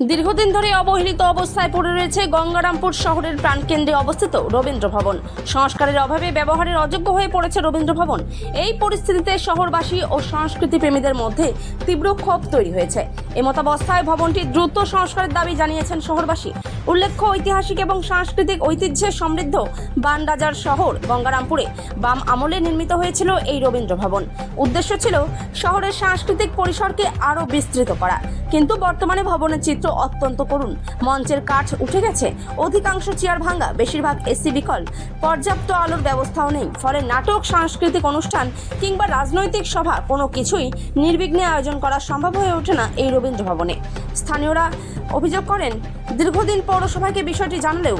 দীর্ঘদিন ধরে অবহেলিত অবস্থায় পড়ে রয়েছে গঙ্গারামপুর শহরের প্রাণকেন্দ্রে অবস্থিত রবীন্দ্র ভবন। সংস্কারের অভাবে ব্যবহারের অযোগ্য হয়ে পড়েছে রবীন্দ্র ভবন। এই পরিস্থিতিতে শহরবাসী ও সংস্কৃতি প্রেমীদের মধ্যে তীব্র ক্ষোভ তৈরি হয়েছে। এমতাবস্থায় ভবনটি দ্রুত সংস্কারের দাবি জানিয়েছেন শহরবাসী। উল্লেখ্য, ঐতিহাসিক এবং সাংস্কৃতিক ঐতিহ্যে সমৃদ্ধ বানরাজার শহর গঙ্গারামপুরে বাম আমলে নির্মিত হয়েছিল এই রবীন্দ্র ভবন। উদ্দেশ্য ছিল শহরের সাংস্কৃতিক পরিসরকে আরও বিস্তৃত করা। কিন্তু বর্তমানে ভবনের চিত্র অত্যন্ত করুন মঞ্চের কাঠ উঠে গেছে, অধিকাংশ চেয়ার ভাঙ্গা বেশিরভাগ এসি বিকল। পর্যাপ্ত আলোর ব্যবস্থাও নেই, ফলে নাটক, সাংস্কৃতিক অনুষ্ঠান কিংবা রাজনৈতিক সভা কোনো কিছুই নির্বিঘ্নে আয়োজন করা সম্ভব হয়ে ওঠে না এই রবীন্দ্র ভবনে স্থানীয়রা অভিযোগ করেন, দীর্ঘদিন পৌরসভাকে বিষয়টি জানলেও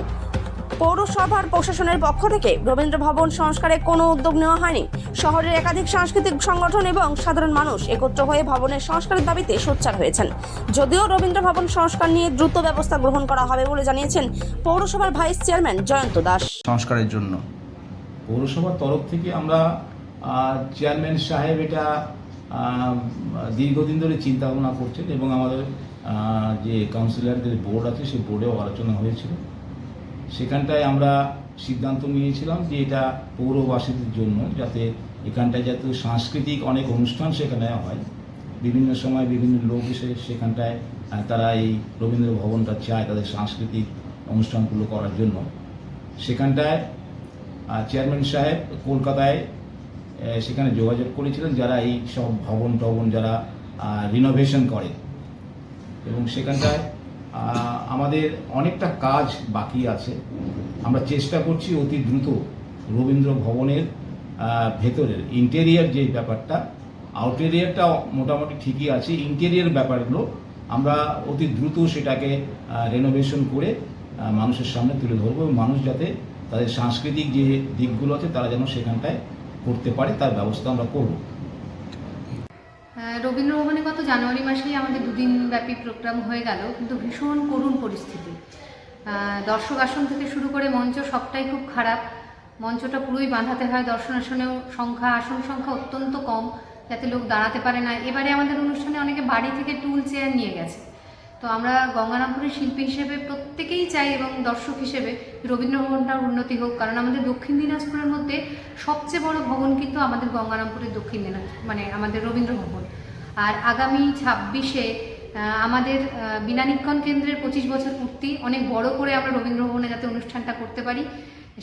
পৌরসভার প্রশাসনের পক্ষ থেকে রবীন্দ্র ভবন সংস্কারে কোনো উদ্যোগ নেওয়া হয়নি। শহরের একাধিক সাংস্কৃতিক সংগঠন এবং সাধারণ মানুষ একত্র হয়ে ভবনের সংস্কারের দাবিতে সোচ্চার হয়েছেন। যদিও রবীন্দ্র ভবন সংস্কার নিয়ে দ্রুত ব্যবস্থা গ্রহণ করা হবে বলে জানিয়েছেন পৌরসভার ভাইস চেয়ারম্যান জয়ন্ত দাস। সংস্কারের জন্য। পৌরসভার তরফ থেকে আমরা চেয়ারম্যান সাহেব এটা দীর্ঘদিন ধরে চিন্তা ভাবনা করছেন এবং আমাদের যে কাউন্সিলরদের বোর্ড আছে সেই বোর্ডেও আলোচনা হয়েছিল। সেখানটায় আমরা সিদ্ধান্ত নিয়েছিলাম যে এটা পৌরবাসীদের জন্য, যাতে এখানটায় যাতে সাংস্কৃতিক অনেক অনুষ্ঠান সেখানে হয়। বিভিন্ন সময় বিভিন্ন লোক এসে সেখানটায় তারা এই রবীন্দ্র ভবনটা চায় তাদের সাংস্কৃতিক অনুষ্ঠানগুলো করার জন্য। সেখানটায় চেয়ারম্যান সাহেব কলকাতায় সেখানে যোগাযোগ করেছিলেন যারা এই সব ভবন টবন যারা রিনোভেশন করে। এবং সেখানটায় আমাদের অনেকটা কাজ বাকি আছে। আমরা চেষ্টা করছি অতি দ্রুত রবীন্দ্র ভবনের ভেতরের ইন্টেরিয়ার যে ব্যাপারটা আউটেরিয়ারটা মোটামুটি ঠিকই আছে। ইন্টেরিয়ার ব্যাপারগুলো আমরা অতি দ্রুত সেটাকে রেনোভেশন করে মানুষের সামনে তুলে ধরবো এবং মানুষ যাতে তাদের সাংস্কৃতিক যে দিকগুলো আছে তারা যেন সেখানটায় করতে পারে, তার ব্যবস্থা আমরা করব। আহ, রবীন্দ্র ভবনে গত জানুয়ারি মাসেই আমাদের দুদিন ব্যাপী প্রোগ্রাম হয়ে গেল কিন্তু ভীষণ করুণ পরিস্থিতি। দর্শক আসন থেকে শুরু করে মঞ্চ সবটাই খুব খারাপ। মঞ্চটা পুরোই বাঁধাতে হয় দর্শন আসনেও সংখ্যা আসন সংখ্যা অত্যন্ত কম যাতে লোক দাঁড়াতে পারে না। এবারে আমাদের অনুষ্ঠানে অনেকে বাড়ি থেকে টুল চেয়ার নিয়ে গেছে। তো আমরা গঙ্গারামপুরের শিল্পী হিসেবে প্রত্যেকেই চাই এবং দর্শক হিসেবে রবীন্দ্র ভবনটার উন্নতি হোক কারণ আমাদের দক্ষিণ দিনাজপুরের মধ্যে সবচেয়ে বড় ভবন কিন্তু আমাদের গঙ্গারামপুরের দক্ষিণ দিনাজপুর মানে আমাদের রবীন্দ্র ভবন আর আগামী ছাব্বিশে আমাদের বিনানিক্ষণ কেন্দ্রের পঁচিশ বছর পূর্তি অনেক বড় করে আমরা রবীন্দ্র ভবনে যাতে অনুষ্ঠানটা করতে পারি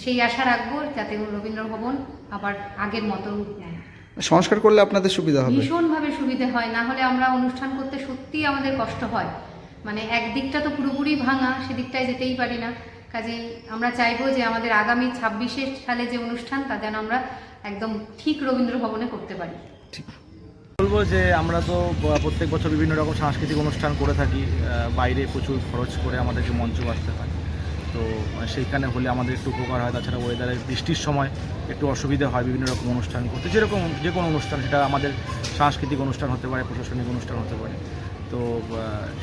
সেই আশা রাখব যাতে রবীন্দ্রভবন আবার আগের মতো রূপ নেয়। সংস্কার করলে আপনাদের সুবিধা হবে। ভীষণভাবে সুবিধে হয় না হলে আমরা অনুষ্ঠান করতে সত্যিই আমাদের কষ্ট হয়। মানে একদিকটা তো পুরোপুরি ভাঙা সেদিকটায় যেতেই পারি না। কাজেই আমরা চাইব যে আমাদের আগামী ছাব্বিশে সালে যে অনুষ্ঠান তা যেন আমরা একদম ঠিক রবীন্দ্র ভবনে করতে পারি। বলব যে আমরা তো প্রত্যেক বছর বিভিন্ন রকম সাংস্কৃতিক অনুষ্ঠান করে থাকি বাইরে প্রচুর খরচ করে আমাদেরকে মঞ্চ বাঁচতে হয়। তো সেইখানে হলে আমাদের একটু উপকার হয়, তাছাড়া ওয়েদারে বৃষ্টির সময় একটু অসুবিধা হয় বিভিন্ন রকম অনুষ্ঠান করতে, যেরকম যে কোনো অনুষ্ঠান, সেটা আমাদের সাংস্কৃতিক অনুষ্ঠান হতে পারে, প্রশাসনিক অনুষ্ঠান হতে পারে। তো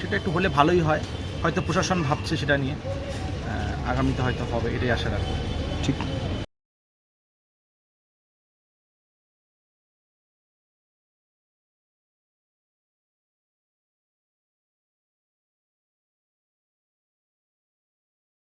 সেটা একটু হলে ভালোই হয়, হয়তো প্রশাসন ভাবছে সেটা নিয়ে আগামীতে হয়তো হবে, এটাই আশা রাখব। ঠিক।